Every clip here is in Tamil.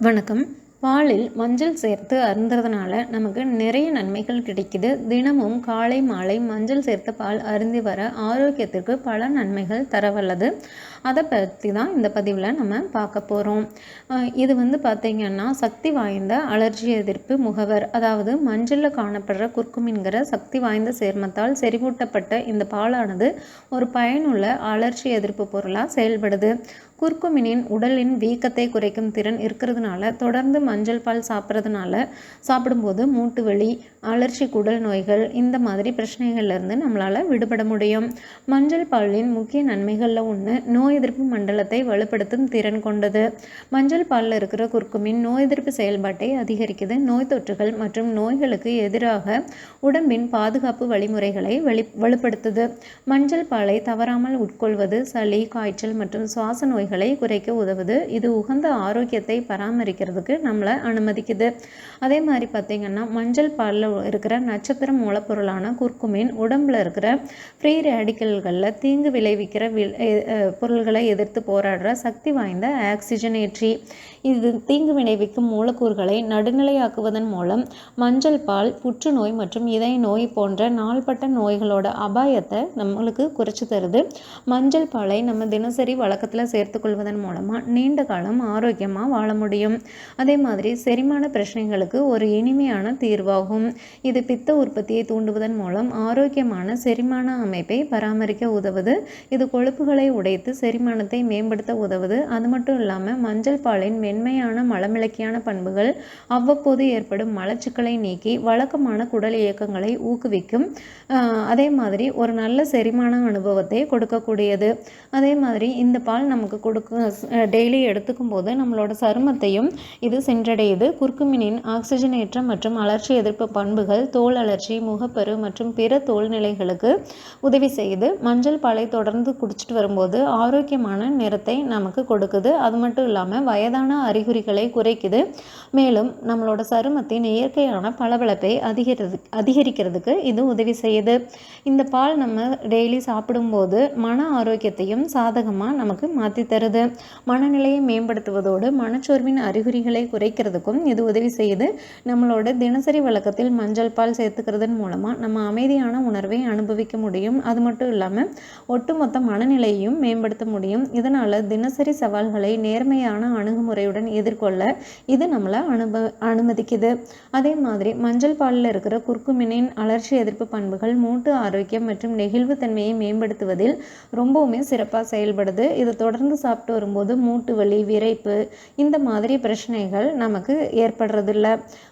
வணக்கம். பாலில் மஞ்சள் சேர்த்து அருந்துறதுனால நமக்கு நிறைய நன்மைகள் கிடைக்குது. தினமும் காலை மாலை மஞ்சள் சேர்த்த பால் அருந்தி வர ஆரோக்கியத்திற்கு பல நன்மைகள் தரவல்லது. அதை பற்றி தான் இந்த பதிவில் நம்ம பார்க்க போகிறோம் இது வந்து பார்த்திங்கன்னா சக்தி வாய்ந்த அலர்ஜி எதிர்ப்பு முகவர் அதாவது மஞ்சளில் காணப்படுற குர்குமின்கிற சக்தி வாய்ந்த சேர்மத்தால் செறிவூட்டப்பட்ட இந்த பாலானது ஒரு பயனுள்ள அலர்ஜி எதிர்ப்பு பொருளாக செயல்படுது. குர்குமினின் உடலின் வீக்கத்தை குறைக்கும் திறன் இருக்கிறதுனால தொடர்ந்து மஞ்சள் பால் சாப்பிட்றதுனால சாப்பிடும்போது மூட்டு வலி அலர்ச்சி குடல் நோய்கள் இந்த மாதிரி பிரச்சனைகள்லேருந்து நம்மளால் விடுபட முடியும். மஞ்சள் பாலின் முக்கிய நன்மைகளில் ஒன்று நோய் எதிர்ப்பு மண்டலத்தை வலுப்படுத்தும் திறன் கொண்டது. மஞ்சள் பாலில் இருக்கிற குர்குமின் நோய் எதிர்ப்பு செயல்பாட்டை அதிகரிக்குது. நோய் தொற்றுகள் மற்றும் நோய்களுக்கு எதிராக உடம்பின் பாதுகாப்பு வழிமுறைகளை வெளி வலுப்படுத்துது. மஞ்சள் பாலை தவறாமல் உட்கொள்வது சளி காய்ச்சல் மற்றும் சுவாச நோய்கள் குறைக்க உதவுது. இது உகந்த ஆரோக்கியத்தை பராமரிக்கிறதுக்கு நம்மளை அனுமதிக்குது. அதே மாதிரி பார்த்திங்கன்னா மஞ்சள் பாலில் இருக்கிற நட்சத்திர மூலப்பொருளான குர்குமின் உடம்பில் இருக்கிற ஃப்ரீ ரேடிக்கல்களில் தீங்கு விளைவிக்கிற பொருள்களை எதிர்த்து போராடுற சக்தி வாய்ந்த ஆக்சிஜனேற்றி இது தீங்கு விளைவிக்கும் மூலக்கூறுகளை நடுநிலையாக்குவதன் மூலம் மஞ்சள் பால் புற்றுநோய் மற்றும் இதய நோய் போன்ற நாள்பட்ட நோய்களோட அபாயத்தை நம்மளுக்கு குறைச்சி தருது. மஞ்சள் பாலை நம்ம தினசரி வழக்கத்தில் சேர்த்து சேர்த்துக்கொள்வதன் மூலமாக நீண்ட காலம் ஆரோக்கியமாக வாழ முடியும். அதே மாதிரி செரிமான பிரச்சனைகளுக்கு ஒரு இனிமையான தீர்வாகும். இது பித்த உற்பத்தியை தூண்டுவதன் மூலம் ஆரோக்கியமான செரிமான அமைப்பை பராமரிக்க உதவுது. இது கொழுப்புகளை உடைத்து செரிமானத்தை மேம்படுத்த உதவுது. அது மட்டும் இல்லாமல் மஞ்சள் பாலின் மென்மையான மலமிளக்கியான பண்புகள் அவ்வப்போது ஏற்படும் மலச்சிக்கலை நீக்கி வழக்கமான குடல் இயக்கங்களை ஊக்குவிக்கும் அதே மாதிரி ஒரு நல்ல செரிமான அனுபவத்தை கொடுக்கக்கூடியது. அதே மாதிரி இந்த பால் நமக்கு கொடுக்க டெய்லி எடுத்துக்கும் போது நம்மளோட சருமத்தையும் இது சென்றடையுது. குர்குமினின் ஆக்சிஜனேற்ற மற்றும் அலர்ச்சி எதிர்ப்பு பண்புகள் தோல் அலர்ச்சி முகப்பரு மற்றும் பிற தோல்நிலைகளுக்கு உதவி செய்யுது. மஞ்சள் பாலை தொடர்ந்து குடிச்சிட்டு வரும்போது ஆரோக்கியமான நிறத்தை நமக்கு கொடுக்குது. அது மட்டும் இல்லாமல் வயதான அறிகுறிகளை குறைக்குது. மேலும் நம்மளோட சருமத்தின் இயற்கையான பளபளப்பை அதிகரிக்கிறது அதிகரிக்கிறதுக்கு இது உதவி செய்யுது. இந்த பால் நம்ம டெய்லி சாப்பிடும்போது மன ஆரோக்கியத்தையும் சாதகமாக நமக்கு மாற்றி தருது. மனநிலையை மேம்படுத்துவதோடு மனச்சோர்வின் அறிகுறிகளை குறைக்கிறதுக்கும் இது உதவி செய்யுது. நம்மளோட தினசரி வழக்கத்தில் மஞ்சள் பால் சேர்த்துக்கிறதன் மூலமாக நம்ம அமைதியான உணர்வை அனுபவிக்க முடியும். அது மட்டும் இல்லாமல் ஒட்டுமொத்த மனநிலையையும் மேம்படுத்த முடியும். இதனால் தினசரி சவால்களை நேர்மையான அணுகுமுறையுடன் எதிர்கொள்ள இது நம்மளை அனுப அனுமதிக்குது. அதே மாதிரி மஞ்சள் பாலில் இருக்கிற குர்குமினின் அலர்ச்சி எதிர்ப்பு பண்புகள் மூட்டு ஆரோக்கியம் மற்றும் நெகிழ்வுத்தன்மையை மேம்படுத்துவதில் ரொம்பவுமே சிறப்பாக செயல்படுது. இதை தொடர்ந்து சாப்பிட்டு வரும்போது மூட்டு வலி விரைப்பு இந்த மாதிரி பிரச்சனைகள் நமக்கு ஏற்படுறதில்ல.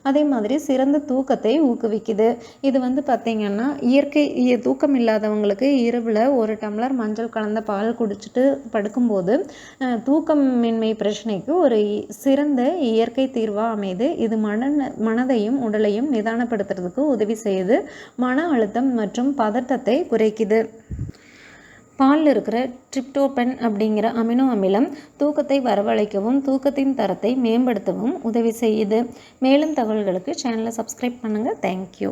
அதே மாதிரி சிறந்த தூக்கத்தை ஊக்குவிக்குது. இது வந்து பார்த்திங்கன்னா இயற்கை தூக்கம் இல்லாதவங்களுக்கு இரவில் ஒரு டம்ளர் மஞ்சள் கலந்த பால் குடிச்சிட்டு படுக்கும்போது தூக்கமின்மை பிரச்சனைக்கு ஒரு சிறந்த இயற்கை தீர்வாக அமையுது இது மன மனதையும் உடலையும் நிதானப்படுத்துறதுக்கு உதவி செய்யுது. மன அழுத்தம் மற்றும் பதட்டத்தை குறைக்குது. பாலில் இருக்கிற ட்ரிப்டோபன் அப்படிங்கிற அமினோ அமிலம் தூக்கத்தை வரவழைக்கவும் தூக்கத்தின் தரத்தை மேம்படுத்தவும் உதவி செய்யுது. மேலும் தகவல்களுக்கு சேனலை சப்ஸ்கிரைப் பண்ணுங்கள் தேங்க்யூ